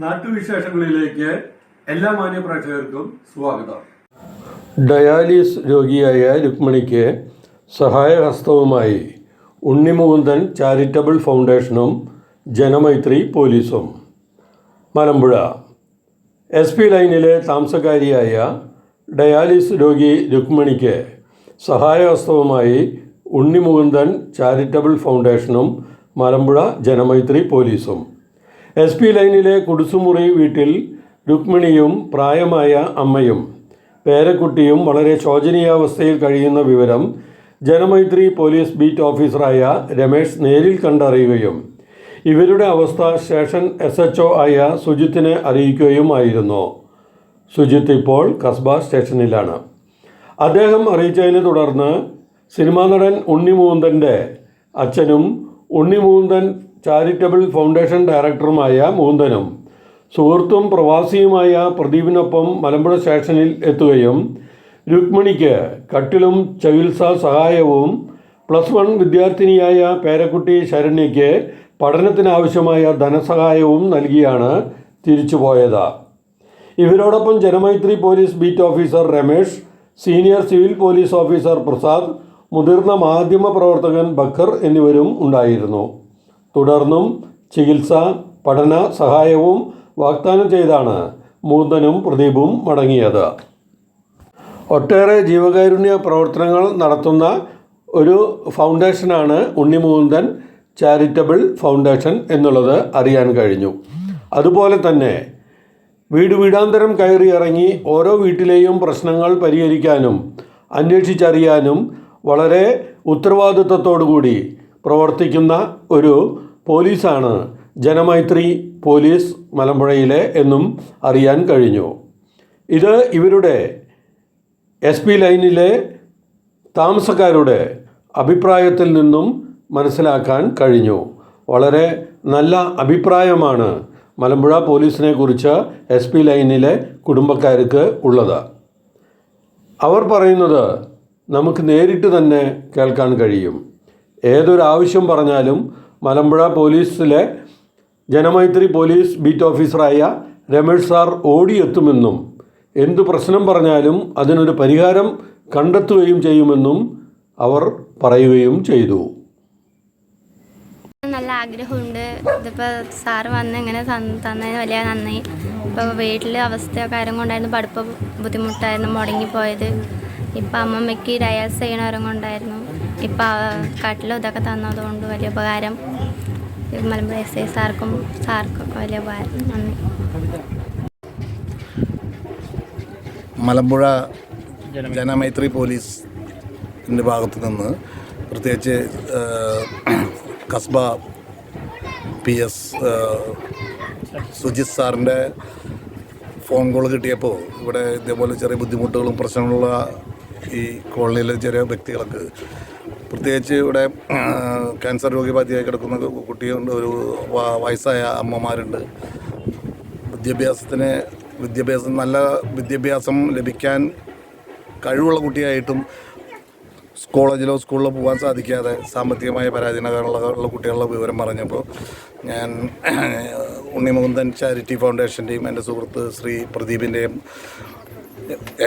നാട്ടുവിശേഷങ്ങളിലേക്ക് എല്ലാ മാന്യ പ്രേക്ഷകർക്കും സ്വാഗതം. ഡയാലിസ് രോഗിയായ രുക്മിണിക്ക് സഹായഹസ്തവുമായി ഉണ്ണിമുകുന്ദൻ ചാരിറ്റബിൾ ഫൗണ്ടേഷനും ജനമൈത്രി പോലീസും. മലമ്പുഴ. എസ് പി ലൈനിലെ താമസക്കാരിയായ ഡയാലിസ് രോഗി രുക്മിണിക്ക് സഹായഹസ്തവുമായി ഉണ്ണിമുകുന്ദൻ ചാരിറ്റബിൾ ഫൗണ്ടേഷനും മലമ്പുഴ ജനമൈത്രി പോലീസും. എസ് പി ലൈനിലെ കുടുസുമുറി വീട്ടിൽ രുക്മിണിയും പ്രായമായ അമ്മയും പേരക്കുട്ടിയും വളരെ ശോചനീയാവസ്ഥയിൽ കഴിയുന്ന വിവരം ജനമൈത്രി പോലീസ് ബീറ്റ് ഓഫീസറായ രമേശ് നേരിൽ കണ്ടറിയുകയും ഇവരുടെ അവസ്ഥ സ്റ്റേഷൻ എസ് എച്ച് ഒ ആയ സുജിത്തിനെ അറിയിക്കുകയുമായിരുന്നു. സുജിത്ത് ഇപ്പോൾ കസ്ബ സ്റ്റേഷനിലാണ്. അദ്ദേഹം അറിയിച്ചതിനെ തുടർന്ന് സിനിമാ നടൻ ഉണ്ണിമൂന്തന്റെ അച്ഛനും ഉണ്ണിമൂന്തൻ ചാരിറ്റബിൾ ഫൗണ്ടേഷൻ ഡയറക്ടറുമായ മൂന്തനും സുഹൃത്തും പ്രവാസിയുമായ പ്രദീപിനൊപ്പം മലമ്പുഴ സ്റ്റേഷനിൽ എത്തുകയും രുക്മിണിക്ക് കട്ടിലും ചികിത്സാ സഹായവും പ്ലസ് വൺ വിദ്യാർത്ഥിനിയായ പേരക്കുട്ടി ശരണ്യയ്ക്ക് പഠനത്തിനാവശ്യമായ ധനസഹായവും നൽകിയാണ് തിരിച്ചുപോയത് ഇവരോടൊപ്പം Janamaithri police beat officer Ramesh senior civil police officer Prasad മുതിർന്ന മാധ്യമ പ്രവർത്തകൻ ബക്കർ എന്നിവരും ഉണ്ടായിരുന്നു. തുടർന്നും ചികിത്സ പഠന സഹായവും വാഗ്ദാനം ചെയ്താണ് മൂന്നനും പ്രദീപും മടങ്ങിയത്. ഒട്ടേറെ ജീവകാരുണ്യ പ്രവർത്തനങ്ങൾ നടത്തുന്ന ഒരു ഫൗണ്ടേഷനാണ് ഉണ്ണിമൂന്തൻ ചാരിറ്റബിൾ ഫൗണ്ടേഷൻ എന്നുള്ളത് അറിയാൻ കഴിഞ്ഞു. അതുപോലെ തന്നെ വീട് വീടാന്തരം കയറി ഇറങ്ങി ഓരോ വീട്ടിലെയും പ്രശ്നങ്ങൾ പരിഹരിക്കാനും അന്വേഷിച്ചറിയാനും വളരെ ഉത്തരവാദിത്വത്തോടുകൂടി പ്രവർത്തിക്കുന്ന ഒരു പോലീസാണ് ജനമൈത്രി പോലീസ് മലമ്പുഴയിലെ എന്നും അറിയാൻ കഴിഞ്ഞു. ഇത് ഇവരുടെ എസ് പി ലൈനിലെ താമസക്കാരുടെ അഭിപ്രായത്തിൽ നിന്നും മനസ്സിലാക്കാൻ കഴിഞ്ഞു. വളരെ നല്ല അഭിപ്രായമാണ് മലമ്പുഴ പോലീസിനെ കുറിച്ച് എസ് പി ലൈനിലെ കുടുംബക്കാർക്ക് ഉള്ളത്. അവർ പറയുന്നത് നമുക്ക് നേരിട്ട് തന്നെ കേൾക്കാൻ കഴിയും. ഏതൊരു ആവശ്യം പറഞ്ഞാലും മലമ്പുഴ പോലീസിലെ ജനമൈത്രി പോലീസ് ബീറ്റ് ഓഫീസറായ രമേഷ് സാർ ഓടിയെത്തുമെന്നും എന്തു പ്രശ്നം പറഞ്ഞാലും അതിനൊരു പരിഹാരം കണ്ടെത്തുകയും ചെയ്യുമെന്നും അവർ പറയുകയും ചെയ്തു. നല്ല ആഗ്രഹമുണ്ട്. ഇതിപ്പോൾ സാറ് വന്ന് ഇങ്ങനെ തന്ന- തന്നതിന് വലിയ നന്ദി. ഇപ്പോൾ വീട്ടിൽ അവസ്ഥ കാര്യം കൊണ്ടായിരുന്നു. പഠിപ്പ് ബുദ്ധിമുട്ടായിരുന്നു. മുടങ്ങിപ്പോയത്. ഇപ്പം അമ്മമ്മയ്ക്ക് ഡയാസ് ചെയ്യണവരും കൊണ്ടായിരുന്നു. ഇപ്പം കട്ടിലും ഇതൊക്കെ തന്നതുകൊണ്ട് വലിയ ഉപകാരം. മലമ്പുഴ എസ് ഐ സാർക്കും സാർക്കും വലിയ ഉപകാരം. നന്ദി. മലമ്പുഴ ജനമൈത്രി പോലീസിന്റെ ഭാഗത്ത് നിന്ന് പ്രത്യേകിച്ച് കസ്ബ പി എസ് സുജിത് സാറിന്റെ ഫോൺ കോൾ കിട്ടിയപ്പോൾ ഇവിടെ ഇതേപോലെ ചെറിയ ബുദ്ധിമുട്ടുകളും പ്രശ്നങ്ങളുള്ള ഈ കോളനിയിലെ ചെറിയ വ്യക്തികൾക്ക് പ്രത്യേകിച്ച് ഇവിടെ ക്യാൻസർ രോഗബാധിയായി കിടക്കുന്ന കുട്ടിയുണ്ട്. ഒരു വയസ്സായ അമ്മമാരുണ്ട്. വിദ്യാഭ്യാസത്തിന് വിദ്യാഭ്യാസം നല്ല വിദ്യാഭ്യാസം ലഭിക്കാൻ കഴിവുള്ള കുട്ടിയായിട്ടും കോളേജിലോ സ്കൂളിലോ പോകാൻ സാധിക്കാതെ സാമ്പത്തികമായ പരാധീനതകളുള്ള കുട്ടികളുടെ വിവരം പറഞ്ഞപ്പോൾ ഞാൻ ഉണ്ണിമുകുന്ദൻ ചാരിറ്റി ഫൗണ്ടേഷന്റെയും എന്റെ സുഹൃത്ത് ശ്രീ പ്രദീപിന്റെയും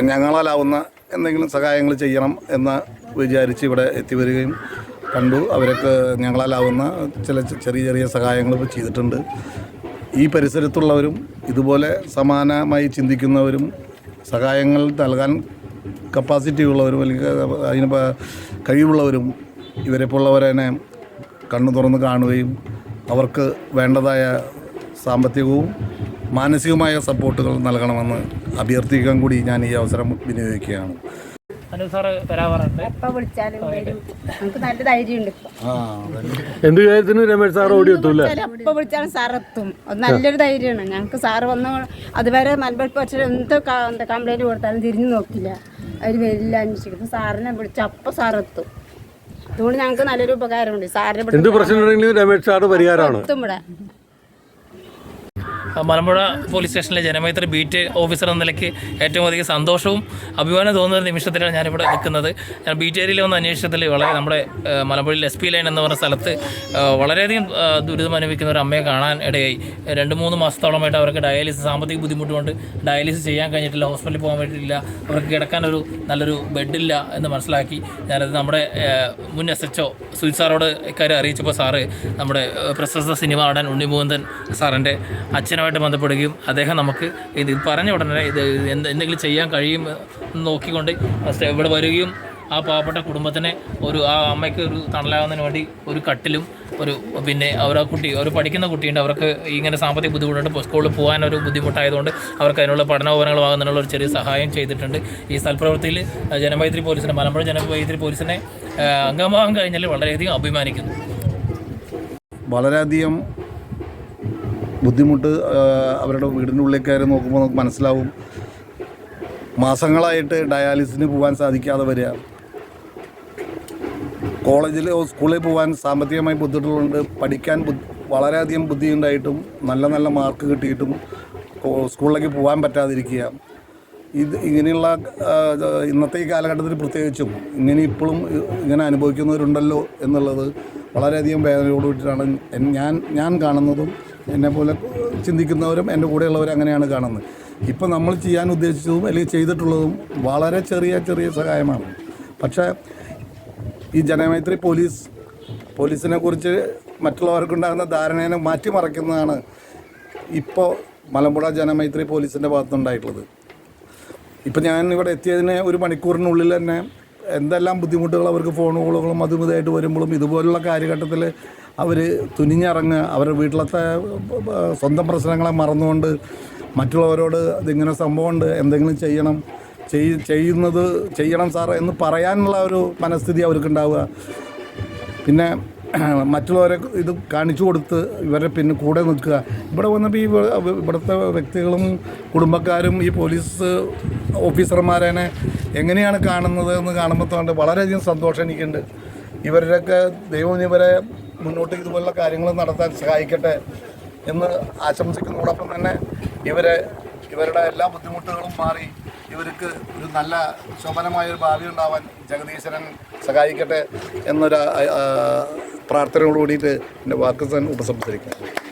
ഞങ്ങളാലാവുന്ന എന്തെങ്കിലും സഹായങ്ങൾ ചെയ്യണം എന്ന് വിചാരിച്ച് ഇവിടെ എത്തി വരികയും കണ്ടു. അവരൊക്കെ ഞങ്ങളാലാവുന്ന ചില ചെറിയ ചെറിയ സഹായങ്ങൾ ഇപ്പോൾ ചെയ്തിട്ടുണ്ട്. ഈ പരിസരത്തുള്ളവരും ഇതുപോലെ സമാനമായി ചിന്തിക്കുന്നവരും സഹായങ്ങൾ നൽകാൻ കപ്പാസിറ്റി ഉള്ളവരും അല്ലെങ്കിൽ അതിന് കഴിവുള്ളവരും ഇവരെപ്പോലുള്ളവരെ തന്നെ കണ്ണു തുറന്ന് കാണുകയും അവർക്ക് വേണ്ടതായ സാമ്പത്തികവും മാനസികമായ സപ്പോർട്ടുകൾ നൽകണമെന്ന് അഭ്യർത്ഥിക്കാൻ കൂടി ഞാൻ ഈ അവസരം വിനിയോഗിക്കുകയാണ്. അനു സാറ് വരാറുണ്ട്. എന്ത് കാര്യത്തിന് രമേഷ് സാർ ഓടി എപ്പോൾ വിളിച്ചാലും സാർ എത്തും അത് നല്ലൊരു ധൈര്യമാണ്. ഞങ്ങൾക്ക് സാറ് വന്ന അതുവരെ മലബാർ പക്ഷേ എന്ത് കംപ്ലൈന്റ് കൊടുത്താലും തിരിഞ്ഞു നോക്കില്ല. അവർ വരില്ല അന്വേഷിക്കും ഇപ്പം സാറിനെ വിളിച്ച അപ്പൊ സാർ എത്തും അതുകൊണ്ട് ഞങ്ങൾക്ക് നല്ലൊരു ഉപകാരമുണ്ട്. സാറിനെ എന്ത് പ്രശ്നം ഉണ്ടെങ്കിലും രമേഷ് സാർ പരിഹാരമാണ്. എത്തും ഇവിടെ. മലമ്പുഴ പോലീസ് സ്റ്റേഷനിലെ ജനമൈത്രി ബീറ്റ് ഓഫീസർ എന്ന നിലയ്ക്ക് ഏറ്റവും അധികം സന്തോഷവും അഭിമാനം തോന്നുന്ന ഒരു നിമിഷത്തിലാണ് ഞാനിവിടെ നിൽക്കുന്നത്. ഞാൻ ബീറ്റ് ഏരിയയിൽ വന്ന അന്വേഷണത്തിൽ വളരെ നമ്മുടെ മലമ്പുഴയിൽ എസ് പി ലൈൻ എന്ന് പറഞ്ഞ സ്ഥലത്ത് വളരെയധികം ദുരിതം അനുഭവിക്കുന്ന ഒരു അമ്മയെ കാണാൻ ഇടയായി. രണ്ട് മൂന്ന് മാസത്തോളമായിട്ട് അവർക്ക് ഡയാലിസിസ് സാമ്പത്തിക ബുദ്ധിമുട്ട് കൊണ്ട് ഡയാലിസിസ് ചെയ്യാൻ കഴിഞ്ഞിട്ടില്ല ഹോസ്പിറ്റലിൽ പോകാൻ വേണ്ടിയിട്ടില്ല അവർക്ക് കിടക്കാനൊരു നല്ലൊരു ബെഡില്ല എന്ന് മനസ്സിലാക്കി ഞാനത് നമ്മുടെ മുൻ എസ് എച്ച് ഒ സുജിത് സാറോട് ഇക്കാര്യം അറിയിച്ചപ്പോൾ സാറ് നമ്മുടെ പ്രശസ്ത സിനിമ നടൻ ഉണ്ണിമോഹന്തൻ സാറിന്റെ അച്ഛനുമായിട്ട് ബന്ധപ്പെടുകയും അദ്ദേഹം നമുക്ക് ഇത് പറഞ്ഞ ഉടനെ ഇത് എന്ത് എന്തെങ്കിലും ചെയ്യാൻ കഴിയും എന്ന് നോക്കിക്കൊണ്ട് ഇവിടെ വരികയും ആ പാവപ്പെട്ട കുടുംബത്തിനെ ഒരു ആ അമ്മയ്ക്ക് ഒരു തണലാകുന്നതിന് വേണ്ടി ഒരു കട്ടിലും ഒരു പിന്നെ അവർ ആ കുട്ടി അവർ പഠിക്കുന്ന കുട്ടിയുണ്ട് അവർക്ക് ഇങ്ങനെ സാമ്പത്തിക ബുദ്ധിമുട്ടുണ്ട്. സ്കൂളിൽ പോകാൻ ഒരു ബുദ്ധിമുട്ടായതുകൊണ്ട് അവർക്ക് അതിനുള്ള പഠനോപകരണങ്ങൾ വാങ്ങുന്നതിനുള്ള ഒരു ചെറിയ സഹായം ചെയ്തിട്ടുണ്ട്. ഈ സ്ഥലപ്രവൃത്തിയിൽ ജനമൈത്രി പോലീസിനെ മലമ്പുഴ ജനമൈത്രി പോലീസിനെ അംഗമാകാൻ കഴിഞ്ഞാൽ വളരെയധികം അഭിമാനിക്കുന്നു. വളരെയധികം ബുദ്ധിമുട്ട് അവരുടെ വീടിനുള്ളിൽ കയറി നോക്കുമ്പോൾ നമുക്ക് മനസ്സിലാവും. മാസങ്ങളായിട്ട് ഡയാലിസിന് പോകാൻ സാധിക്കാതെ വരിക. കോളേജിൽ സ്കൂളിൽ പോകാൻ സാമ്പത്തികമായി ബുദ്ധിമുട്ടുകളുണ്ട് പഠിക്കാൻ വളരെയധികം ബുദ്ധിയുണ്ടായിട്ടും നല്ല നല്ല മാർക്ക് കിട്ടിയിട്ടും സ്കൂളിലേക്ക് പോകാൻ പറ്റാതിരിക്കുക. ഇത് ഇങ്ങനെയുള്ള ഇന്നത്തെ ഈ കാലഘട്ടത്തിൽ പ്രത്യേകിച്ചും ഇങ്ങനെ ഇപ്പോഴും ഇങ്ങനെ അനുഭവിക്കുന്നവരുണ്ടല്ലോ എന്നുള്ളത് വളരെയധികം വേദനയോട് കൂടിയിട്ടാണ് ഞാൻ ഞാൻ കാണുന്നതും എന്നെ പോലെ ചിന്തിക്കുന്നവരും എന്റെ കൂടെയുള്ളവരും അങ്ങനെയാണ് കാണുന്നത്. ഇപ്പം നമ്മൾ ചെയ്യാൻ ഉദ്ദേശിച്ചതും അല്ലെങ്കിൽ ചെയ്തിട്ടുള്ളതും വളരെ ചെറിയ ചെറിയ സഹായമാണ്. പക്ഷേ ഈ ജനമൈത്രി പോലീസ് പോലീസിനെ കുറിച്ച് മറ്റുള്ളവർക്കുണ്ടാകുന്ന ധാരണയെ മാറ്റിമറിക്കുന്നതാണ് ഇപ്പോൾ മലമ്പുഴ ജനമൈത്രി പോലീസിന്റെ ഭാഗത്തുണ്ടായിട്ടുള്ളത് ഇപ്പം ഞാൻ ഇവിടെ എത്തിയതിന് ഒരു മണിക്കൂറിനുള്ളിൽ തന്നെ എന്തെല്ലാം ബുദ്ധിമുട്ടുകൾ അവർക്ക് ഫോൺ കോളുകളും അതും വരുമ്പോഴും ഇതുപോലുള്ള കാര്യഘട്ടത്തിൽ അവർ തുനിഞ്ഞിറങ്ങുക അവരുടെ വീട്ടിലത്തെ സ്വന്തം പ്രശ്നങ്ങളെ മറന്നുകൊണ്ട് മറ്റുള്ളവരോട് ഇതിങ്ങനെ സംഭവമുണ്ട് എന്തെങ്കിലും ചെയ്യണം ചെയ് ചെയ്യുന്നത് ചെയ്യണം സാർ എന്ന് പറയാനുള്ള ഒരു മനസ്ഥിതി അവർക്കുണ്ടാവുക. പിന്നെ മറ്റുള്ളവരെ ഇത് കാണിച്ചു കൊടുത്ത് ഇവരെ പിന്നെ കൂടെ നിൽക്കുക. ഇവിടെ വന്നപ്പോൾ ഈ ഇവ- ഇവിടുത്തെ വ്യക്തികളും കുടുംബക്കാരും ഈ പോലീസ് ഓഫീസർമാരെ എങ്ങനെയാണ് കാണുന്നത് എന്ന് കാണുമ്പോൾ വളരെ വളരെയധികം സന്തോഷം എനിക്കുണ്ട്. ഇവരുടെയൊക്കെ ദൈവം ഇവരെ മുന്നോട്ട് ഇതുപോലുള്ള കാര്യങ്ങൾ നടത്താൻ സഹായിക്കട്ടെ എന്ന് ആശംസിക്കുന്നതോടൊപ്പം തന്നെ ഇവരെ ഇവരുടെ എല്ലാ ബുദ്ധിമുട്ടുകളും മാറി ഇവർക്ക് ഒരു നല്ല ശോഭനമായ ഒരു ഭാവി ഉണ്ടാവാൻ ജഗദീശ്വരൻ സഹായിക്കട്ടെ എന്നൊരു പ്രാർത്ഥനയോട് കൂടിയിട്ട് എന്റെ വാക്കുസൻ ഉപസംസരിക്കുന്നു